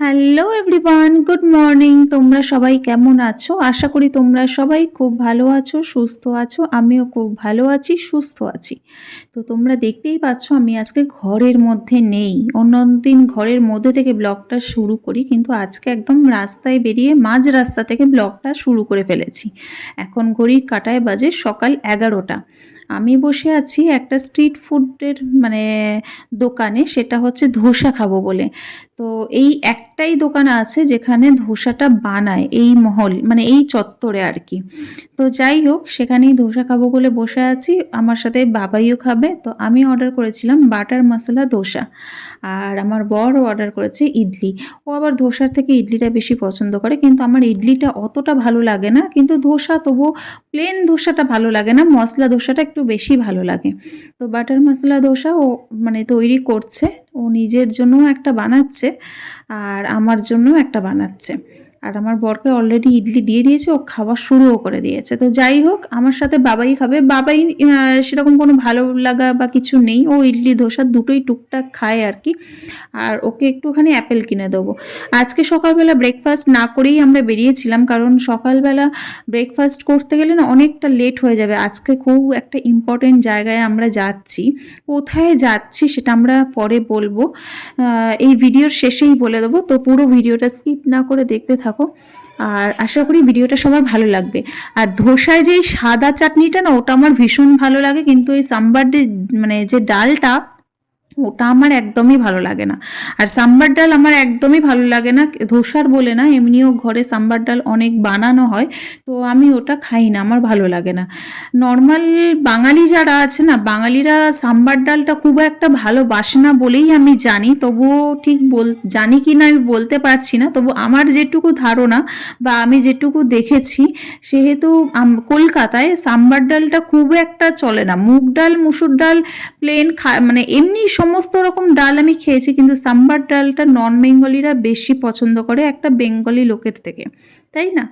Hello everyone good morning তোমরা সবাই কেমন আছো? আশা করি তোমরা সবাই খুব ভালো আছো, সুস্থ আছো। আমিও খুব ভালো আছি, সুস্থ আছি। তো তোমরা দেখতেই পাচ্ছ, আমি আজকে ঘরের মধ্যে নেই। অন্যদিন ঘরের মধ্যে থেকে ব্লগটা শুরু করি, কিন্তু আজকে একদম রাস্তায় বেরিয়ে মাঝ রাস্তা থেকে ব্লগটা শুরু করে ফেলেছি। এখন ঘড়ির কাটায় বাজে সকাল এগারোটা। আমি বসে আছি একটা স্ট্রিট ফুডের মানে দোকানে, সেটা হচ্ছে ধোসা খাব বলে। তো এই একটাই দোকান আছে যেখানে ধোসাটা বানায়, এই মহল মানে এই চত্বরে আর কি। তো যাই হোক, সেখানেই ধোসা খাব বলে বসে আছি। আমার সাথে বাবাইও খাবে। তো আমি অর্ডার করেছিলাম বাটার মশলা ধোসা। আর আমার বড় অর্ডার করেছে ইডলি। ও আবার ধোসার থেকে ইডলিটা বেশি পছন্দ করে, কিন্তু আমার ইডলিটা অতটা ভালো লাগে না। কিন্তু ধোসা তবু প্লেন ধোসাটা ভালো লাগে না। মশলা ধোসাটা বেশি ভালো লাগে। তো বাটার মশলা দোসা ও মানে তৈরি করছে। ও নিজের জন্য একটা বানাচ্ছে আর আমার জন্য একটা বানাচ্ছে। আর আমার বরকে অলরেডি ইডলি দিয়ে দিয়েছে, ও খাওয়া শুরুও করে দিয়েছে। তো যাই হোক, আমার সাথে বাবাই খাবে। বাবাই সেরকম কোনো ভালো লাগা বা কিছু নেই। ও ইডলি, ধোসা দুটোই টুকটাক খায় আর কি। আর ওকে একটুখানি অ্যাপেল কিনে দেবো। আজকে সকালবেলা ব্রেকফাস্ট না করেই আমরা বেরিয়েছিলাম, কারণ সকালবেলা ব্রেকফাস্ট করতে গেলে না অনেকটা লেট হয়ে যাবে। আজকে খুব একটা ইম্পর্টেন্ট জায়গায় আমরা যাচ্ছি। কোথায় যাচ্ছি সেটা আমরা পরে বলব। এই ভিডিওর শেষেই বলে দেবো। তো পুরো ভিডিওটা স্কিপ না করে দেখতে থাকো। আর আশা করি ভিডিওটা সবার ভালো লাগবে। আর ধোসায় যে সাদা চাটনিটা না, ওটা আমার ভীষণ ভালো লাগে, কিন্তু এই সাম্বার মানে যে ডালটা ওটা আমার একদমই ভালো লাগে না। আর সাম্বার ডাল আমার একদমই ভালো লাগে না। ধোসার বলে না, এমনিও ঘরে সাম্বার ডাল অনেক বানানো হয়, তো আমি ওটা খাই না, আমার ভালো লাগে না। নর্মাল বাঙালি যারা আছে না, বাঙালিরা সাম্বার ডালটা খুব একটা ভালো বাসনা বলেই আমি জানি, তবুও ঠিক বল, জানি কি না আমি বলতে পারছি না, তবু আমার যেটুকু ধারণা বা আমি যেটুকু দেখেছি, সেহেতু কলকাতায় সাম্বার ডালটা খুব একটা চলে না। মুগ ডাল, মুসুর ডাল প্লেন খা মানে এমনি সমস্ত রকম ডাল আমি খেয়েছি, কিন্তু সাম্বার ডালটা নন বেঙ্গলিরা বেশি পছন্দ করে একটা বেঙ্গলি লোকের থেকে। তাই না?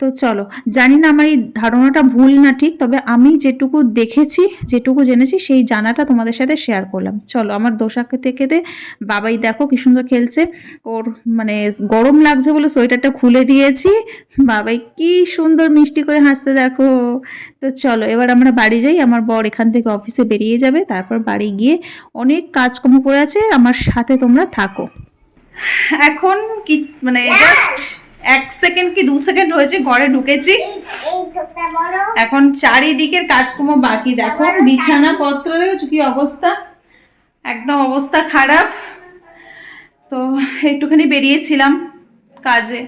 তো চলো জানি না আমার এই ধারণাটা ভুল না ঠিক তবে আমি যেটুকু দেখেছি যেটুকু জেনেছি সেই জানাটা তোমাদের সাথে শেয়ার করলাম। চলো আমার দোসা খেতে খেতে বাবাই দেখো কি সুন্দর খেলছে। ওর মানে গরম লাগছে বলে সোয়েটারটা খুলে দিয়েছি। বাবাই কি সুন্দর মিষ্টি করে হাসতে দেখো। তো চলো এবার আমরা বাড়ি যাই আমার বর এখান থেকে অফিসে বেরিয়ে যাবে তারপর বাড়ি গিয়ে অনেক কাজকর্ম পড়ে আছে আমার সাথে তোমরা থাকো। এখন কি মানে জাস্ট এক সেকেন্ড কি দু সেকেন্ড হয়েছে? ঘরে ঢুকেছি। এখন চারিদিকের কাজকর্ম বাকি দেখো বিছানা পত্র দেখেছ কি অবস্থা? একদম অবস্থা খারাপ। তো একটুখানি বেরিয়েছিলাম কাজে।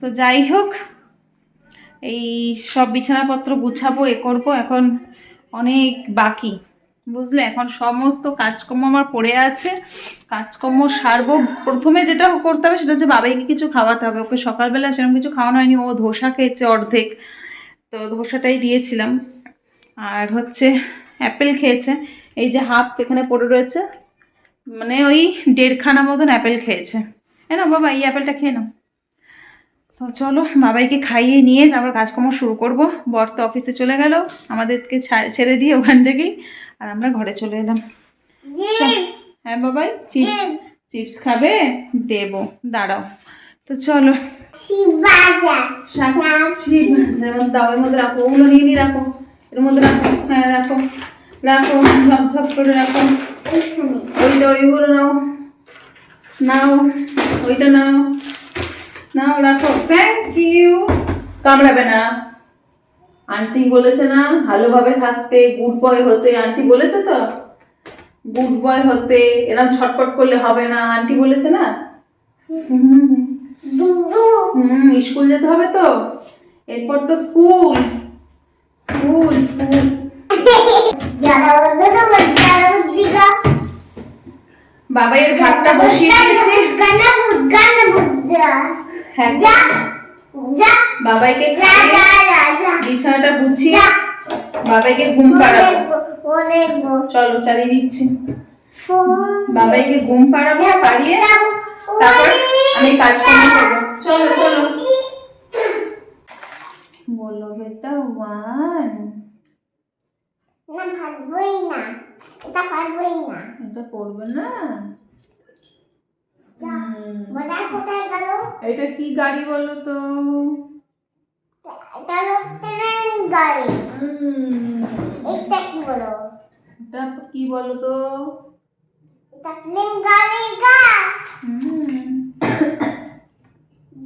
তো যাই হোক এই সব বিছানাপত্র গুছাবো এ করব এখন অনেক বাকি। বুঝলে, এখন সমস্ত কাজকর্ম আমার পড়ে আছে। কাজকর্ম সারবো। প্রথমে যেটা করতে হবে সেটা হচ্ছে বাবাইকে কিছু খাওয়াতে হবে। ওকে সকালবেলা সেরকম কিছু খাওয়ানো হয়নি, ও ধোসা খেয়েছে অর্ধেক। তো ধোসাটাই দিয়েছিলাম। আর হচ্ছে অ্যাপেল খেয়েছে। এই যে হাফ এখানে পড়ে রয়েছে মানে ওই দেড়খানা মতন অ্যাপেল খেয়েছে। হ্যাঁ না বাবা, এই অ্যাপেলটা খেয়ে নাও। তো চলো, বাবাইকে খাইয়ে নিয়ে তারপর কাজকর্ম শুরু করব। বর তো অফিসে চলে গেল, আমাদেরকে ছেড়ে দিয়ে ওখান থেকেই আর আমরা ঘরে চলে এলাম। হ্যাঁ বাবাই চিপস চিপস খাবে? দেবো দাঁড়াও। তো চলো। শিবাজা এর মধ্যে দাও এর মধ্যে রাখো ওগুলো নিয়ে নিয়ে রাখো। এর মধ্যে রাখো হ্যাঁ রাখো। রাখো ঝপঝপ করে রাখো। ওইটা ওইগুলো নাও। নাও ওইটা নাও। নাও রাখো। থ্যাংক ইউ কামড়াবে না। আন্টি বলেছে না ভালোভাবে থাকতে গুড বয় হতে। আন্টি বলেছে তো? গুড বয় হতে এরকম ছটপট করলে হবে না। আন্টি বলেছে না? হুম স্কুল যেতে হবে তো। এরপর তো স্কুল। School school. যারা এর ভাতটা বসিয়ে দিয়েছি। হ্যাঁ। বাবাইকে যা খাইয়ে বিছানাটা গুছিয়ে বাবাইকে ঘুম পাড়াবো। চলো চালিয়ে দিচ্ছি। বাবাইকে ঘুম পাড়াবো পাড়িয়ে তারপর আমি কাজ কর্ম করব। চলো চলো। বলো বেটা ওয়ান না পারবই না। এটা পারবই না। এটা করবে না যা হুম, বাজার কোথায় গেল এটা কি গাড়ি বলো তো? গাড়ি। এটা কি বলো? এটা কি বলো তো? এটা ট্রেন গাড়ি গা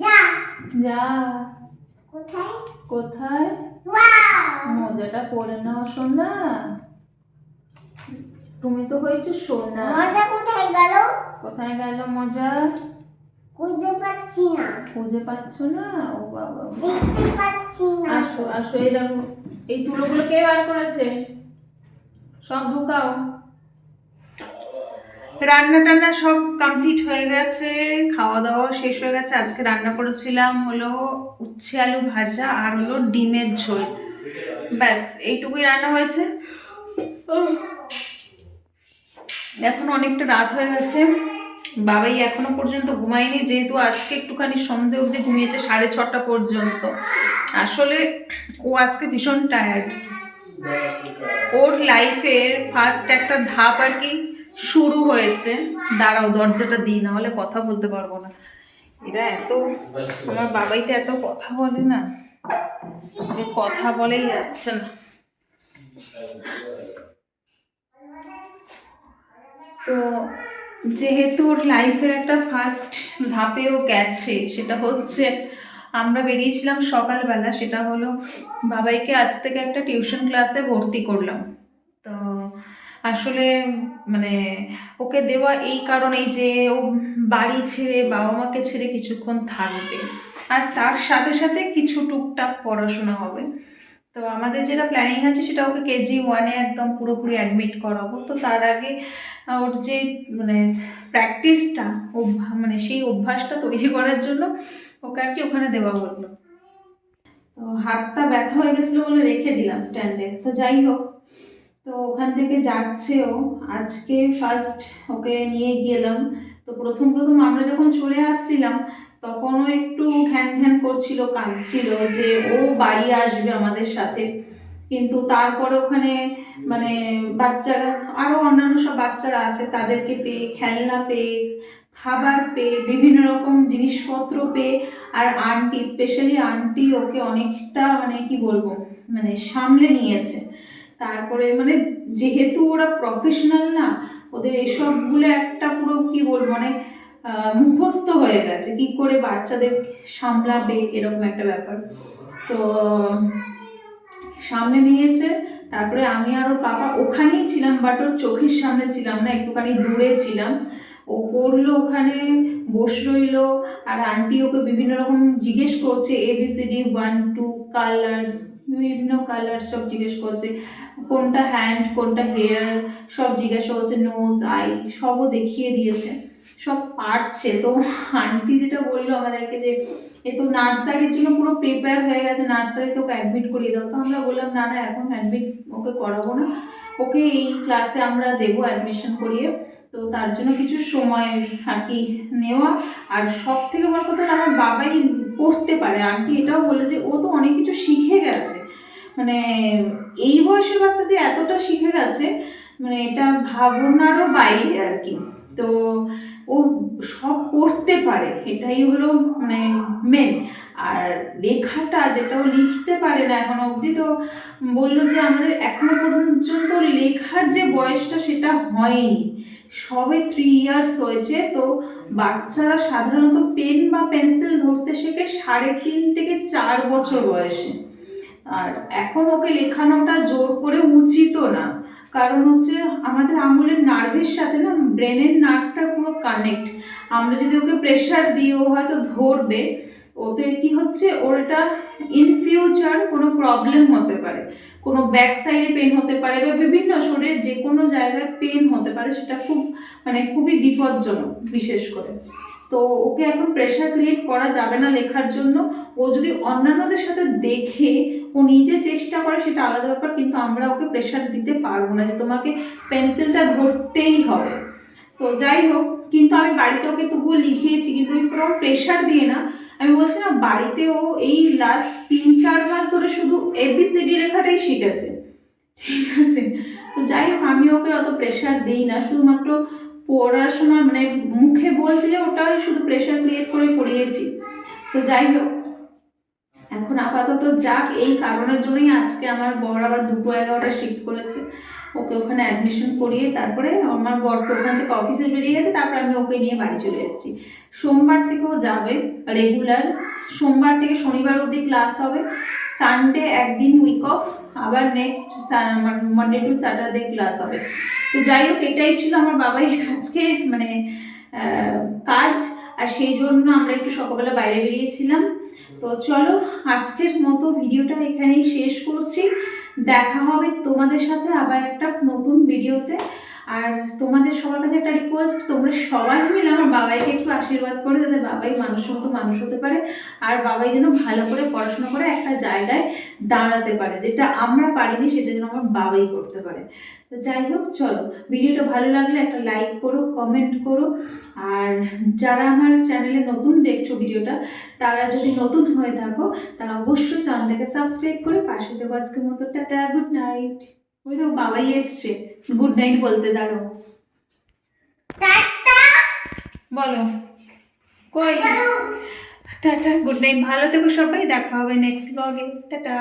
যা। যা। কোথায়? কোথায়? মজাটা করে নাও সোনা। তুমি তো হয়েছো সোনা। মজা কোথায় গেল? কোথায় গেল মজা? খুঁজে পাচ্ছি না। খুঁজে পাচ্ছ না? ও বাবা। দেখতে পাচ্ছি না। আসো আসো এই দেখো এই তুলোগুলো কে বার করেছে? সব ঢুকাও। রান্না টান্না সব কমপ্লিট হয়ে গেছে খাওয়া দাওয়া শেষ হয়ে গেছে। আজকে রান্না করেছিলাম হলো উচ্ছে আলু ভাজা আর হলো ডিমের ঝোল। ব্যাস এইটুকুই রান্না হয়েছে। এখন অনেকটা রাত হয়ে গেছে। বাবাই এখনও পর্যন্ত ঘুমায়নি, যেহেতু আজকে একটুখানি সন্ধে অবধি ঘুমিয়েছে সাড়ে ছটা পর্যন্ত। আসলে ও আজকে ভীষণ টায়ার্ড ওর লাইফের ফার্স্ট একটা ধাপ আর কি শুরু হয়েছে। দাঁড়াও, দরজাটা দিই, না হলে কথা বলতে পারব না। এরা এত, আমার বাবাইটা এত কথা বলে না। কথা বলেই যাচ্ছে না। তো যেহেতু ওর লাইফের একটা ফার্স্ট ধাপেও গেছে, সেটা হচ্ছে আমরা বেরিয়েছিলাম সকালবেলা, সেটা হলো বাবাইকে আজ থেকে একটা টিউশন ক্লাসে ভর্তি করলাম। তো আসলে মানে ওকে দেওয়া এই কারণেই যে ও বাড়ি ছেড়ে বাবা মাকে ছেড়ে কিছুক্ষণ থাকবে। আর তার সাথে সাথে কিছু টুকটাক পড়াশোনা হবে। তো আমাদের যেটা প্ল্যানিং আছে সেটা ওকে কেজি ওয়ানে একদম পুরোপুরি অ্যাডমিট করাবো। তো তার আগে ওর যে মানে প্র্যাকটিসটা অভ্যাস মানে সেই অভ্যাসটা তৈরি করার জন্য ওকে আর কি ওখানে দেওয়া হলো। তো হাতটা ব্যথা হয়ে গেছিল বলে রেখে দিলাম স্ট্যান্ডে তো যাই হোক, তো ওখান থেকে যাচ্ছেও। আজকে ফার্স্ট ওকে নিয়ে গেলাম। তো প্রথম প্রথম আমরা যখন চলে আসছিলাম তখনও একটু ঘ্যান ঘ্যান করছিল, কাঁদছিল যে ও বাড়ি আসবে আমাদের সাথে। কিন্তু তারপরে ওখানে মানে বাচ্চারা আরও অন্যান্য সব বাচ্চারা আছে, তাদেরকে পেয়ে, খেলনা পেয়ে, খাবার পেয়ে, বিভিন্ন রকম জিনিসপত্র পেয়ে, আর আন্টি স্পেশালি আন্টি ওকে অনেকটা মানে কি বলব মানে সামলে নিয়েছে। তারপরে মানে যেহেতু ওরা প্রফেশনাল না, ওদের এসবগুলো একটা পুরো কি বলব মানে মুখস্থ হয়ে গেছে। কি করে বাচ্চাদের সামলাবে এরকম একটা ব্যাপার। তো, সামনে নিয়েছে, তারপরে আমি আর ওর বাবা ওখানেই ছিলাম বাট ওর চোখের সামনে ছিলাম না, একটুখানি দূরে ছিলাম। ও পড়ল ওখানে, বস রইল, আর আন্টি ওকে বিভিন্ন রকম জিজ্ঞেস করছে A B C D one two colours বিভিন্ন কালার সব জিজ্ঞেস করছে। কোনটা হ্যান্ড কোনটা হেয়ার সব জিজ্ঞাসা করছে নোজ আই সবও দেখিয়ে দিয়েছে। সব পারছে। তো আন্টি যেটা বলল আমাদেরকে যে, এ তো নার্সারির জন্য পুরো প্রিপেয়ার হয়ে গেছে নার্সারিতে ওকে অ্যাডমিট করিয়ে দাও। তো আমরা বললাম, না না, এখন অ্যাডমিট ওকে করাবো না। ওকে এই ক্লাসে আমরা দেবো অ্যাডমিশন করিয়ে। তো তার জন্য কিছু সময় আর কি নেওয়া। আর সব থেকে বড় কথা আমার বাবাই পড়তে পারে। আন্টি এটাও বলে যে, ও তো অনেক কিছু শিখে গেছে। মানে এই বয়সের বাচ্চা যে এতটা শিখে গেছে মানে এটা ভাবনারও বাইরে আর কি। তো ও সব করতে পারে, এটাই হলো মানে মেন আর লেখাটা যেটা ও লিখতে পারে না এখন অবধি তো বলল যে আমাদের এখনও পর্যন্ত লেখার যে বয়সটা সেটা হয়নি। সবে থ্রি ইয়ার্স হয়েছে, তো বাচ্চারা সাধারণত পেন বা পেন্সিল ধরতে শেখে সাড়ে তিন থেকে চার বছর বয়সে। আর এখন ওকে লেখানোটা জোর করে উচিত না। কারণ হচ্ছে আমাদের আঙুলের নার্ভের সাথে না ব্রেনের নার্ভটা পুরো কানেক্ট আমরা যদি ওকে প্রেশার দিই, ও হয়তো ধরবে, ওতে কি হচ্ছে? ওর এটা ইন ফিউচার কোনো প্রবলেম হতে পারে। কোনো ব্যাক সাইডে পেন হতে পারে বা বিভিন্ন শরীরের যে কোনো জায়গায় পেন হতে পারে, সেটা খুব মানে খুবই বিপজ্জনক, বিশেষ করে। তো ওকে এখন প্রেশার ক্রিয়েট করা যাবে না লেখার জন্য। ও যদি অন্যান্যদের সাথে দেখে ও নিজে চেষ্টা করে, সেটা আলাদা ব্যাপার, কিন্তু আমরা ওকে প্রেশার দিতে পারব না যে তোমাকে পেন্সিলটা ধরতেই হবে। তো যাই হোক, কিন্তু আমি বাড়িতে ওকে তবুও লিখিয়েছি, কিন্তু ওই কোনো প্রেশার দিয়ে না। আমি বলছি, না, বাড়িতে ও এই লাস্ট তিন, চার মাস ধরে শুধু এবিসিডি লেখাটাই শিখেছে। ঠিক আছে? তো যাই হোক, আমি ওকে অত প্রেশার দিই না। শুধুমাত্র পড়াশোনা মানে মুখে বলছি যে ওটা শুধু প্রেশার ক্রিয়েট করে পড়িয়েছি তো যাই হোক, এখন আপাতত যাক, এই কারণের জন্যই আজকে আমার বর আবার দুটো এগারোটা শিফট করেছে। ওকে ওখানে অ্যাডমিশন করিয়ে তারপরে আমার বর তো ওখান থেকে অফিসে বেরিয়ে গেছে, তারপরে আমি ওকে নিয়ে বাড়ি চলে এসেছি। সোমবার থেকেও যাবে রেগুলার সোমবার থেকে শনিবার অবধি ক্লাস হবে। সানডে একদিন উইক অফ আবার next Monday to Saturday class হবে। তো যাই হোক, এটাই ছিল আমার বাবাই আজকে মানে কাজ। আর সেই জন্য আমরা একটু সকালবেলা বাইরে বেরিয়েছিলাম। তো চলো, আজকের মতো ভিডিওটা এখানেই শেষ করছি। দেখা হবে তোমাদের সাথে আবার একটা নতুন ভিডিওতে আর তোমাদের সবার কাছে একটা রিকোয়েস্ট তোমরা সবাই মিলে আমার বাবাইকে একটু আশীর্বাদ করে যাতে বাবাই মানুষের মতো মানুষ হতে পারে আর বাবাই যেন ভালো করে পড়াশোনা করে একটা জায়গায় দাঁড়াতে পারে, যেটা আমরা পারিনি সেটা যেন আমার বাবাই করতে পারে। তো যাই হোক, চলো, ভিডিওটা ভালো লাগলে একটা লাইক করো কমেন্ট করো, আর যারা আমার চ্যানেলে নতুন দেখছ ভিডিওটা, তারা যদি নতুন হয়ে থাকো, তারা অবশ্যই চ্যানেলটাকে সাবস্ক্রাইব করে পাশে দেবো আজকের মতো, টাটা গুড নাইট ওই তো বাবাই এসছে। গুড নাইট বলতে দাঁড়ো বলো। কই? টাটা গুড নাইট ভালো থেকো সবাই দেখা হবে নেক্সট ব্লগে টাটা।